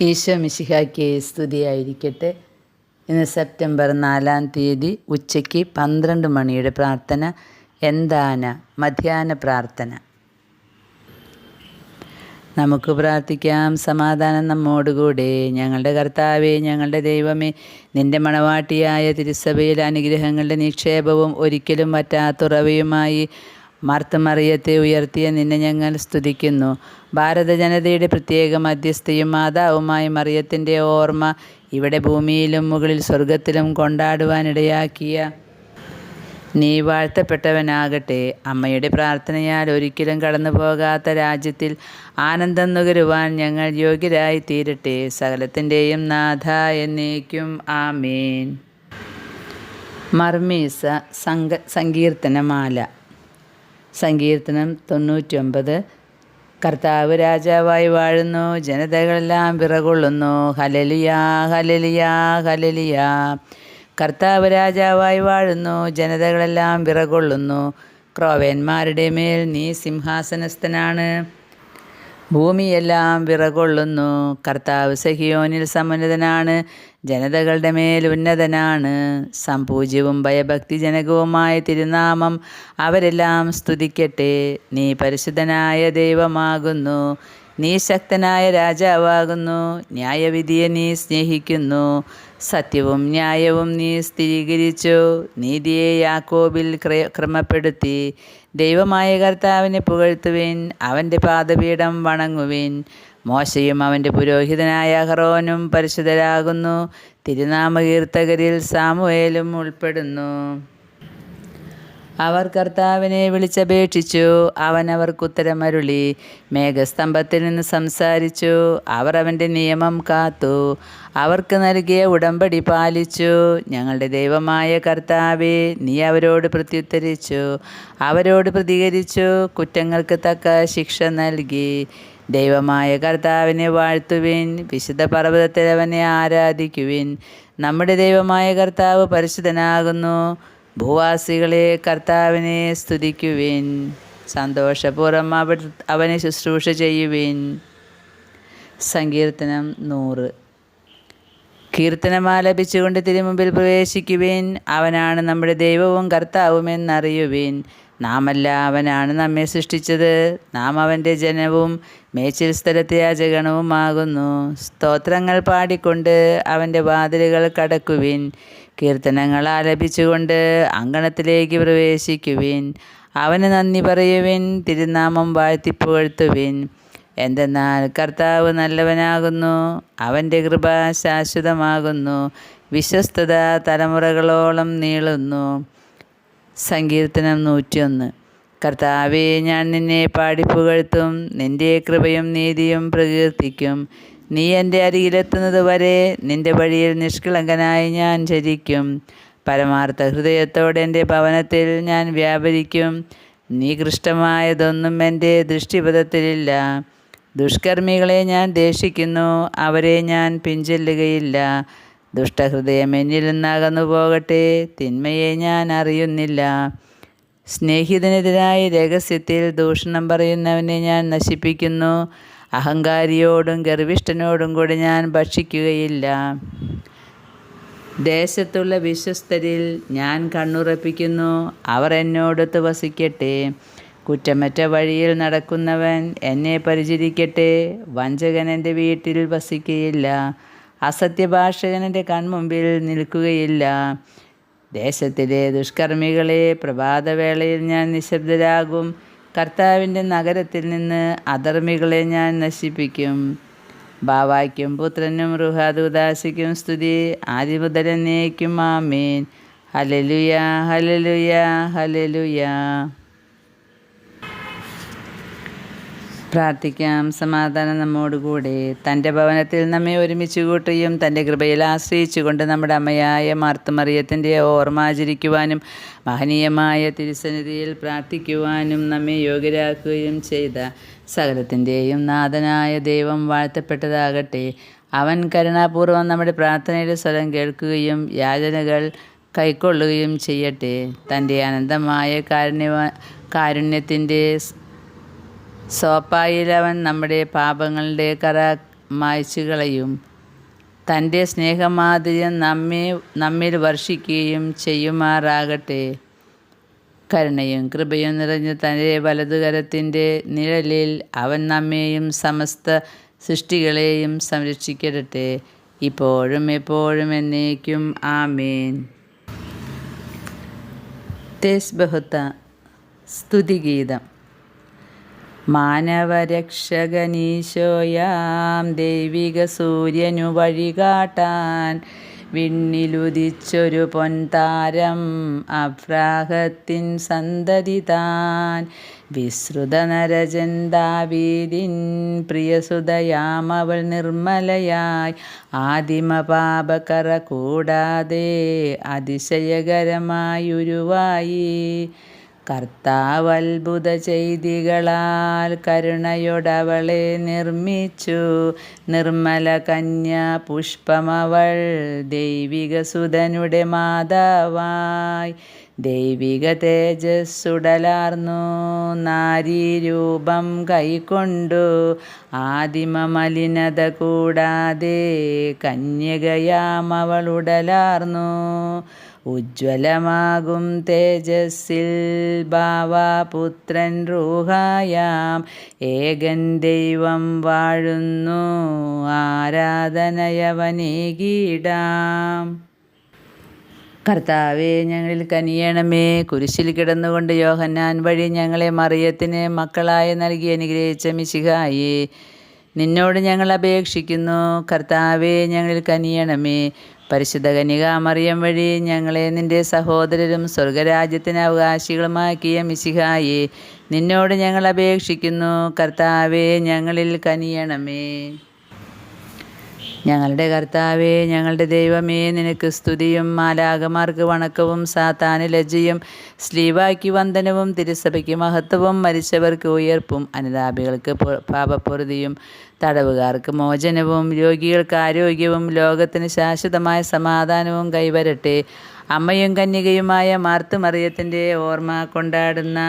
ഈശോ മിശിഹായ്ക്ക് സ്തുതിയായിരിക്കട്ടെ. ഇന്ന് സെപ്റ്റംബർ നാലാം തീയതി ഉച്ചയ്ക്ക് പന്ത്രണ്ട് മണിയുടെ പ്രാർത്ഥന എന്താന മധ്യാഹ്ന പ്രാർത്ഥന? നമുക്ക് പ്രാർത്ഥിക്കാം. സമാധാനം നമ്മോടുകൂടെ. ഞങ്ങളുടെ കർത്താവേ ഞങ്ങളുടെ ദൈവമേ നിന്റെ മണവാട്ടിയായ തിരുസഭയിൽ അനുഗ്രഹങ്ങളുടെ നിക്ഷേപവും ഒരിക്കലും പറ്റാത്തുറവയുമായി മാർത്തമറിയത്തെ ഉയർത്തിയ നിന്നെ ഞങ്ങൾ സ്തുതിക്കുന്നു. ഭാരത ജനതയുടെ പ്രത്യേക മധ്യസ്ഥയും മാതാവുമായി മറിയത്തിന്റെ ഓർമ്മ ഇവിടെ ഭൂമിയിലും മുകളിൽ സ്വർഗത്തിലും കൊണ്ടാടുവാനിടയാക്കിയ നീ വാഴ്ത്തപ്പെട്ടവനാകട്ടെ. അമ്മയുടെ പ്രാർത്ഥനയാൽ ഒരിക്കലും കടന്നു പോകാത്ത രാജ്യത്തിൽ ആനന്ദം നുകരുവാൻ ഞങ്ങൾ യോഗ്യരായി തീരട്ടെ സകലത്തിന്റെയും നാഥ എന്നേക്കും. ആമേൻ. മർമീസ സംഗ സങ്കീർത്തനമാല. സങ്കീർത്തനം തൊണ്ണൂറ്റൊമ്പത്. കർത്താവ് രാജാവായി വാഴുന്നു ജനതകളെല്ലാം പിറകൊള്ളുന്നു ഹലലിയാ ഹലലിയാ ഹലലിയാ കർത്താവ് രാജാവായി വാഴുന്നു ജനതകളെല്ലാം വിറകൊള്ളുന്നു. ക്രോവേന്മാരുടെ മേൽ നീ സിംഹാസനസ്ഥനാണ്. ഭൂമിയെല്ലാം വിറകൊള്ളുന്നു. കർത്താവ് സഹിയോനിൽ സമുന്നതനാണ്. ജനതകളുടെ മേൽ ഉന്നതനാണ്. ഭയഭക്തി ജനകവുമായ തിരുനാമം അവരെല്ലാം സ്തുതിക്കട്ടെ. നീ പരിശുദ്ധനായ ദൈവമാകുന്നു. നീ ശക്തനായ രാജാവാകുന്നു. ന്യായവിധിയെ നീ സ്നേഹിക്കുന്നു. സത്യവും ന്യായവും നീ സ്ഥിരീകരിച്ചു. നീതിയെ യാക്കോബിൽ ക്രമപ്പെടുത്തി. ദൈവമായ കർത്താവിനെ പുകഴ്ത്തുവിൻ അവന്റെ പാദപീഠം വണങ്ങുവിൻ. മോശയും അവന്റെ പുരോഹിതനായ ഹറോനും പരിശുദ്ധരാകുന്നു. തിരുനാമകീർത്തകരിൽ സാമുവേലും ഉൾപ്പെടുന്നു. അവർ കർത്താവിനെ വിളിച്ചപേക്ഷിച്ചു. അവൻ അവർക്കുത്തരമരുളി മേഘസ്തംഭത്തിൽ നിന്ന് സംസാരിച്ചു. അവർ അവന്റെ നിയമം കാത്തു. അവർക്ക് നൽകിയ ഉടമ്പടി പാലിച്ചു. ഞങ്ങളുടെ ദൈവമായ കർത്താവെ നീ അവരോട് പ്രത്യുത്തരിച്ചു. അവരോട് പ്രതികരിച്ചു. കുറ്റങ്ങൾക്ക് തക്ക ശിക്ഷ നൽകി. ദൈവമായ കർത്താവിനെ വാഴ്ത്തുവിൻ. വിശുദ്ധ പർവതത്തിൽ അവനെ ആരാധിക്കുവിൻ. നമ്മുടെ ദൈവമായ കർത്താവ് പരിശുദ്ധനാകുന്നു. ഭൂവാസികളെ കർത്താവിനെ സ്തുതിക്കുവിൻ. സന്തോഷപൂർവം അവ അവനെ ശുശ്രൂഷ ചെയ്യുവിൻ. സങ്കീർത്തനം നൂറ്. കീർത്തനമാലപിച്ചുകൊണ്ട് തിരുമുമ്പിൽ പ്രവേശിക്കുവിൻ. അവനാണ് നമ്മുടെ ദൈവവും കർത്താവും എന്നറിയുവിൻ. നാമല്ല അവനാണ് നമ്മെ സൃഷ്ടിച്ചത്. നാം അവന്റെ ജനവും മേച്ചിൽ സ്ഥലത്തെ അജഗണവുമാകുന്നു. സ്തോത്രങ്ങൾ പാടിക്കൊണ്ട് അവന്റെ വാതിലുകൾ കടക്കുവിൻ. കീർത്തനങ്ങൾ ആലപിച്ചുകൊണ്ട് അങ്കണത്തിലേക്ക് പ്രവേശിക്കുവിൻ. അവന് നന്ദി പറയുവിൻ തിരുനാമം വാഴ്ത്തിപ്പുകഴ്ത്തുവിൻ എന്തെന്നാൽ കർത്താവ് നല്ലവനാകുന്നു അവന്റെ കൃപ ശാശ്വതമാകുന്നു വിശ്വസ്തത തലമുറകളോളം നീളുന്നു. സങ്കീർത്തനം നൂറ്റിയൊന്ന്. കർത്താവെ ഞാൻ നിന്നെ പാടിപ്പുകഴ്ത്തും നിന്റെ കൃപയും നീതിയും പ്രകീർത്തിക്കും. നീ എന്റെ അരികിലെത്തുന്നത് വരെ നിന്റെ വഴിയിൽ നിഷ്കളങ്കനായി ഞാൻ ചരിക്കും. പരമാർത്ഥ ഹൃദയത്തോടെ എന്റെ ഭവനത്തിൽ ഞാൻ വ്യാപരിക്കും. നീ കൃഷ്ടമായതൊന്നും എന്റെ ദൃഷ്ടിപഥത്തിലില്ല. ദുഷ്കർമ്മികളെ ഞാൻ ദേഷിക്കുന്നു അവരെ ഞാൻ പിഞ്ചെല്ലുകയില്ല ദുഷ്ടഹൃദയം എന്നിൽ നിന്നകന്നു പോകട്ടെ തിന്മയെ ഞാൻ അറിയുന്നില്ല. സ്നേഹിതനെതിരായി രഹസ്യത്തിൽ ദൂഷണം പറയുന്നവനെ ഞാൻ നശിപ്പിക്കുന്നു. അഹങ്കാരിയോടും ഗർവിഷ്ഠനോടും കൂടി ഞാൻ ഭക്ഷിക്കുകയില്ല. ദേശത്തുള്ള വിശ്വസ്തരിൽ ഞാൻ കണ്ണുറപ്പിക്കുന്നു. അവർ എന്നോടൊത്ത് വസിക്കട്ടെ. കുറ്റമറ്റ വഴിയിൽ നടക്കുന്നവൻ എന്നെ പരിചരിക്കട്ടെ. വഞ്ചകൻ എന്റെ വീട്ടിൽ വസിക്കുകയില്ല അസത്യഭാഷകൻ എന്റെ കൺമുമ്പിൽ നിൽക്കുകയില്ല. ദേശത്തിലെ ദുഷ്കർമ്മികളെ പ്രഭാതവേളയിൽ ഞാൻ നിശബ്ദരാകും. കർത്താവിന്റെ നഗരത്തിൽ നിന്ന് അധർമ്മികളെ ഞാൻ നശിപ്പിക്കും. ബാവായ്ക്കും പുത്രനും റുഹാദുദാസിക്കും സ്തുതി. ആദിമുതലന്നേക്കും ആമേൻ. ഹലലുയ ഹലലുയ ഹലലുയ പ്രാർത്ഥിക്കാം. സമാധാനം നമ്മോടുകൂടെ. തന്റെ ഭവനത്തിൽ നമ്മെ ഒരുമിച്ച് കൂട്ടിയും തന്റെ കൃപയിൽ ആശ്രയിച്ചുകൊണ്ട് നമ്മുടെ അമ്മയായ മാർത്തുമറിയത്തിന്റെ ഓർമ്മ ആചരിക്കുവാനും മഹനീയമായ തിരുസന്നിധിയിൽ പ്രാർത്ഥിക്കുവാനും നമ്മെ യോഗ്യരാക്കുകയും ചെയ്ത സകലത്തിന്റെയും നാഥനായ ദൈവം വാഴ്ത്തപ്പെട്ടതാകട്ടെ. അവൻ കരുണാപൂർവം നമ്മുടെ പ്രാർത്ഥനയുടെ സ്വരം കേൾക്കുകയും യാചനകൾ കൈക്കൊള്ളുകയും ചെയ്യട്ടെ. തന്റെ അനന്തമായ കാരുണ്യ കാരുണ്യത്തിന്റെ സോപ്പായിൽ അവൻ നമ്മുടെ പാപങ്ങളുടെ കറ മായ്ച്ചു കളയും തന്റെ സ്നേഹമാധുര്യം നമ്മെ നമ്മിൽ വർഷിക്കുകയും ചെയ്യുമാറാകട്ടെ. കരുണയും കൃപയും നിറഞ്ഞ തന്റെ വലതുകരത്തിന്റെ നിഴലിൽ അവൻ നമ്മെയും സമസ്ത സൃഷ്ടികളെയും സംരക്ഷിക്കട്ടെ. ഇപ്പോഴും എപ്പോഴും എന്നേക്കും ആമേൻ. തേസ് ബഹുത്ത സ്തുതിഗീതം. മാനവരക്ഷകനീശോയാം ദൈവിക സൂര്യനു വഴികാട്ടാൻ വിണ്ണിലുദിച്ചൊരു പൊൻതാരം അഭ്രാഹത്തിൻ സന്തതി താൻ വിശ്രുത നരജൻ ദാവീദിൻ പ്രിയസുതയാമവൾ നിർമ്മലയായി ആദിമ പാപകറ കൂടാതെ അതിശയകരമായുരുവായി. കർത്താവ് അത്ഭുത ചെയ്തികളാൽ കരുണയോടവളെ നിർമ്മിച്ചു. നിർമ്മല കന്യ പുഷ്പമവൾ ദൈവിക സുതനുടെ മാതാവായി. ദൈവിക തേജസ്സുടലാർന്നു നാരീരൂപം കൈക്കൊണ്ടു. ആദിമ മലിനത കൂടാതെ കന്യകയാമവളുടലാർന്നു ഉജ്ജ്വലമാകും തേജസ്സിൽ. ഭാവാപുത്രൻ റൂഹായാം. ഏകൻ ദൈവം വാഴുന്നു. ആരാധനയവനേകിടാം. കർത്താവെ ഞങ്ങളിൽ കനിയണമേ. കുരിശിൽ കിടന്നുകൊണ്ട് യോഹന്നാൻ വഴി ഞങ്ങളെ മറിയത്തിന് മക്കളായി നൽകി അനുഗ്രഹിച്ച മിശിഹായി നിന്നോട് ഞങ്ങൾ അപേക്ഷിക്കുന്നു. കർത്താവെ ഞങ്ങളിൽ കനിയണമേ. പരിശുദ്ധ കനികാമറിയം വഴി ഞങ്ങളെ നിന്റെ സഹോദരരും സ്വർഗരാജ്യത്തിന് അവകാശികളുമാക്കിയ മിശിഹായെ നിന്നോട് ഞങ്ങൾ അപേക്ഷിക്കുന്നു. കർത്താവെ ഞങ്ങളിൽ കനിയണമേ. ഞങ്ങളുടെ കർത്താവേ ഞങ്ങളുടെ ദൈവമേ നിനക്ക് സ്തുതിയും മാലാകമാർക്ക് വണക്കവും സാത്താന് ലജ്ജയും സ്ലീവാക്കി വന്ദനവും തിരുസഭയ്ക്ക് മഹത്വവും മരിച്ചവർക്ക് ഉയർപ്പും അനുതാപികൾക്ക് പാപപ്പൊറുതിയും തടവുകാർക്ക് മോചനവും രോഗികൾക്ക് ആരോഗ്യവും ലോകത്തിന് ശാശ്വതമായ സമാധാനവും കൈവരട്ടെ. അമ്മയും കന്യകയുമായ മാർത്തുമറിയത്തിന്റെ ഓർമ്മ കൊണ്ടാടുന്ന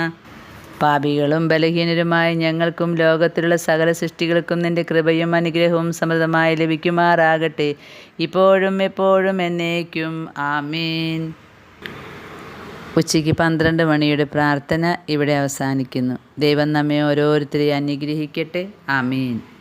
പാപികളും ബലഹീനരുമായ ഞങ്ങൾക്കും ലോകത്തിലുള്ള സകല സൃഷ്ടികൾക്കും നിന്റെ കൃപയും അനുഗ്രഹവും സമൃദ്ധമായി ലഭിക്കുമാറാകട്ടെ. ഇപ്പോഴും എപ്പോഴും എന്നേക്കും. ആമീൻ. ഉച്ചയ്ക്ക് പന്ത്രണ്ട് മണിയുടെ പ്രാർത്ഥന ഇവിടെ അവസാനിക്കുന്നു. ദൈവം നമ്മെ ഓരോരുത്തരെയും അനുഗ്രഹിക്കട്ടെ. ആമീൻ.